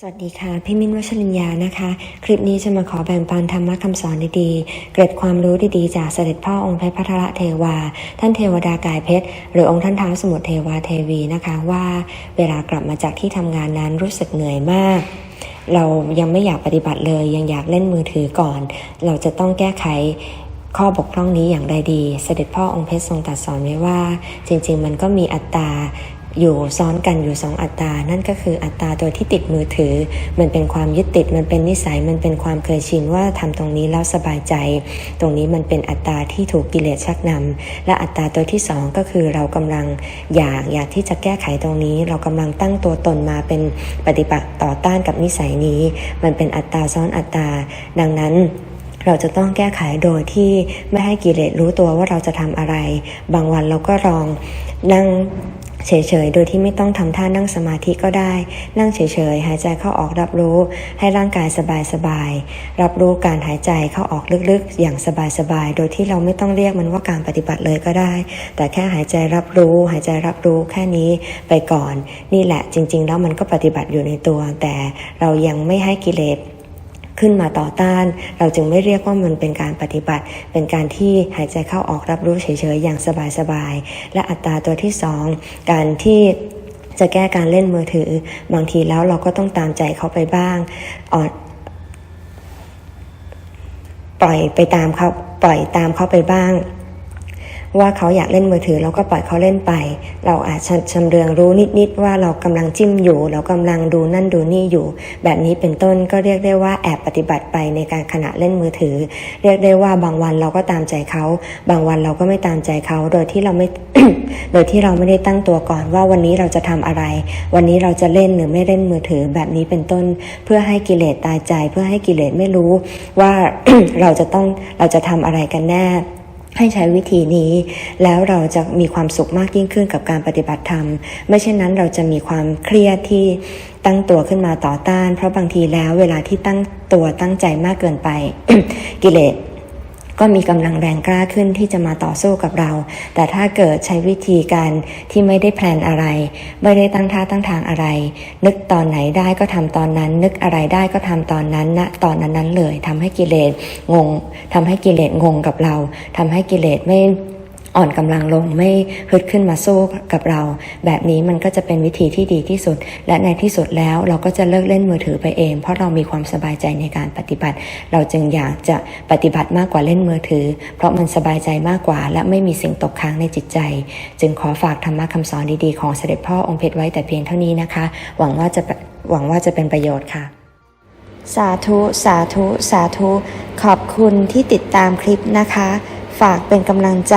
สวัสดีค่ะ พี่มิ้นท์วัชรินยานะคะ คลิปนี้จะมาขอแบ่งปันธรรมะคำสอนดีๆ เกร็ดความรู้ดีๆ จากเสด็จพ่อองค์เพชรพัทรเทวา ท่านเทวดากายเพชร หรือองค์ท่านท้าวสมุทรเทวาเทวีนะคะว่าเวลากลับมาจากที่ทำงานนั้นรู้สึกเหนื่อยมาก เรายังไม่อยากปฏิบัติเลยยังอยากเล่นมือถือก่อน เราจะต้องแก้ไขข้อบกพร่องนี้อย่างไรดี เสด็จพ่อองค์เพชรทรงตรัสสอนไว้ว่า จริง ๆ มันก็มีอัตตา อยู่ซ้อนกันอยู่สองอัตตานั่นก็คืออัตตาตัวที่ติดมือถือ มันเป็นความยึดติด มันเป็นนิสัย มันเป็นความเคยชินว่าทำตรงนี้แล้วสบายใจ ตรงนี้มันเป็นอัตตาที่ถูกกิเลสชักนำและอัตตาตัวที่สองก็คือเรากำลังอยากอยากที่จะแก้ไขตรงนี้ เรากำลังตั้งตัวตนมาเป็นปฏิบัติต่อต้านกับนิสัยนี้ มันเป็นอัตตาซ้อนอัตตาดังนั้นเราจะต้องแก้ไขโดยที่ไม่ให้กิเลสรู้ตัวว่าเราจะทำอะไร บางวันเราก็ลองนั่ง เฉยๆ โดยที่ไม่ต้องทำท่านั่งสมาธิก็ได้ นั่งเฉยๆ หายใจเข้าออกรับรู้ ให้ร่างกายสบายๆ รับรู้การหายใจเข้าออกลึกๆ อย่างสบายๆ โดยที่เราไม่ต้องเรียกมันว่าการปฏิบัติเลยก็ได้ แต่แค่หายใจรับรู้ หายใจรับรู้แค่นี้ไปก่อน นี่แหละจริง ๆ แล้วมันก็ปฏิบัติอยู่ในตัว แต่เรายังไม่ให้กิเลส ขึ้นมาต่อต้าน เราจึงไม่เรียกว่ามันเป็นการปฏิบัติ เป็นการที่หายใจเข้าออกรับรู้เฉยๆอย่างสบายๆ และอัตราตัวที่สองการที่จะแก้การเล่นมือถือ บางทีแล้วเราก็ต้องตามใจเขาไปบ้างออปล่อยไปตามเขาปล่อยตามเขาไปบ้าง ว่าเขาอยากเล่นมือถือเราก็ปล่อยเขาเล่นไป เราอาจจะชำเรืองรู้นิดๆว่าเรากำลังจิ้มอยู่ เรากำลังดูนั่นดูนี่อยู่ แบบนี้เป็นต้นก็เรียกได้ว่าแอบปฏิบัติไปในการขณะเล่นมือถือ เรียกได้ว่าบางวันเราก็ตามใจเขา บางวันเราก็ไม่ตามใจเขาโดยที่เราไม่โดยที่เราไม่ได้ตั้งตัวก่อนว่าวันนี้เราจะทำอะไร วันนี้เราจะเล่นหรือไม่เล่นมือถือแบบนี้เป็นต้น เพื่อให้กิเลสตายใจ เพื่อให้กิเลสไม่รู้ว่าเราจะต้องเราจะทำอะไรกันแน่ ให้ใช้วิธีนี้ แล้วเราจะมีความสุขมากยิ่งขึ้นกับการปฏิบัติธรรม ไม่เช่นนั้นเราจะมีความเครียดที่ตั้งตัวขึ้นมาต่อต้าน เพราะบางทีแล้วเวลาที่ตั้งตัวตั้งใจมากเกินไป กิเลส ก็มีกำลังแรงกล้าขึ้นที่จะมาต่อสู้กับเรา แต่ถ้าเกิดใช้วิธีการที่ไม่ได้แพลนอะไร ไม่ได้ตั้งท่าตั้งทางอะไร นึกตอนไหนได้ก็ทำตอนนั้น นึกอะไรได้ก็ทำตอนนั้นณตอนนั้นนั้นเลยทำให้กิเลสงงทำให้กิเลสงงกับเราทำให้กิเลสไม่ อ่อนกำลังลงไม่ฮึดขึ้นมาสู้กับเรา แบบนี้มันก็จะเป็นวิธีที่ดีที่สุด และในที่สุดแล้วเราก็จะเลิกเล่นมือถือไปเอง เพราะเรามีความสบายใจในการปฏิบัติ เราจึงอยากจะปฏิบัติมากกว่าเล่นมือถือ เพราะมันสบายใจมากกว่า และไม่มีสิ่งตกค้างในจิตใจ จึงขอฝากธรรมะคำสอนดีๆของเสด็จพ่อองค์เพชรไว้แต่เพียงเท่านี้นะคะ หวังว่าจะหวังว่าจะเป็นประโยชน์ค่ะสาธุ สาธุ สาธุ ขอบคุณที่ติดตามคลิปนะคะ ฝากเป็นกำลังใจ